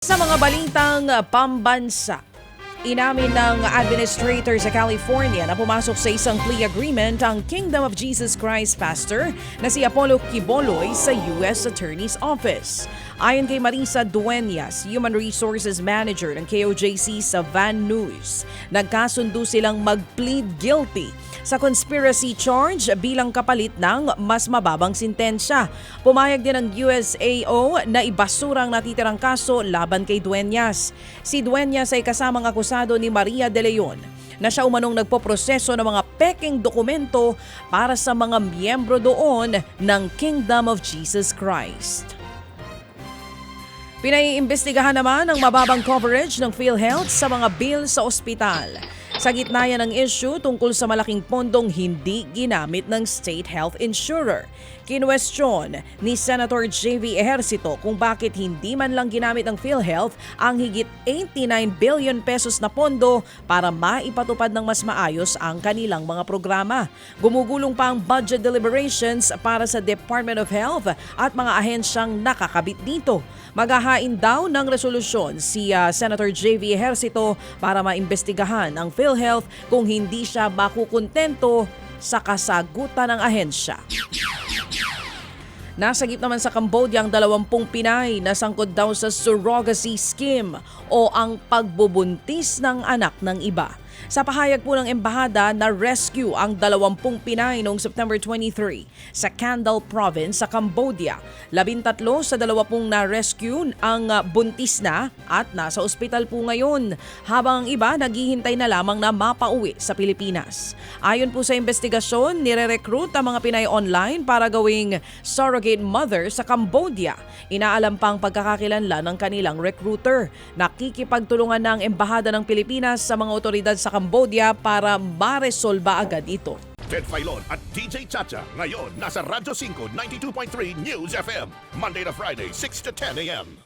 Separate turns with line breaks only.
Sa mga balitang pambansa, inamin ng administrator sa California na pumasok sa isang plea agreement ang Kingdom of Jesus Christ pastor na si Apollo Quiboloy sa U.S. Attorney's Office. Ayon kay Marisa Dueñas, Human Resources Manager ng KOJC sa Van Nuys, nagkasundo silang mag-plead guilty sa conspiracy charge bilang kapalit ng mas mababang sintensya. Pumayag din ang USAO na ibasura ang natitirang kaso laban kay Dueñas. Si Dueñas ay kasamang akusado ni Maria De Leon na siya umanong nagpoproseso ng mga peking dokumento para sa mga miyembro doon ng Kingdom of Jesus Christ. Pinaiimbestigahan naman ang mababang coverage ng PhilHealth sa mga bill sa ospital. Sa gitna yan ng issue tungkol sa malaking pondong hindi ginamit ng state health insurer. Kinwestiyon ni Senator J.V. Ejercito kung bakit hindi man lang ginamit ng PhilHealth ang higit 89 billion pesos na pondo para maipatupad ng mas maayos ang kanilang mga programa. Gumugulong pa ang budget deliberations para sa Department of Health at mga ahensyang nakakabit dito. Maghahain daw ng resolusyon si ah, Senator J.V. Ejercito para maimbestigahan ang PhilHealth kung hindi siya makukontento sa kasagutan ng ahensya. Nasagip naman sa Cambodia ang 20 Pinay na sangkot daw sa surrogacy scheme o ang pagbubuntis ng anak ng iba. Sa pahayag po ng embahada na rescue ang 20 Pinay noong September 23 sa Kandal Province sa Cambodia. Labintatlo sa 20 na rescue ang ah, buntis na at nasa ospital po ngayon habang ang iba naghihintay na lamang na mapauwi sa Pilipinas. Ayon po sa investigasyon, nire-recruit ang mga Pinay online para gawing surrogate mother sa Cambodia. Inaalam pang pagkakakilanlan ng kanilang recruiter. Nakikipagtulungan ng Embahada ng Pilipinas sa mga otoridad Cambodia para maresolba agad ito.
Ted Filon at DJ Chacha. Ngayon, nasa Radyo 5, 92.3 News FM. Monday to Friday, 6 to 10 a.m.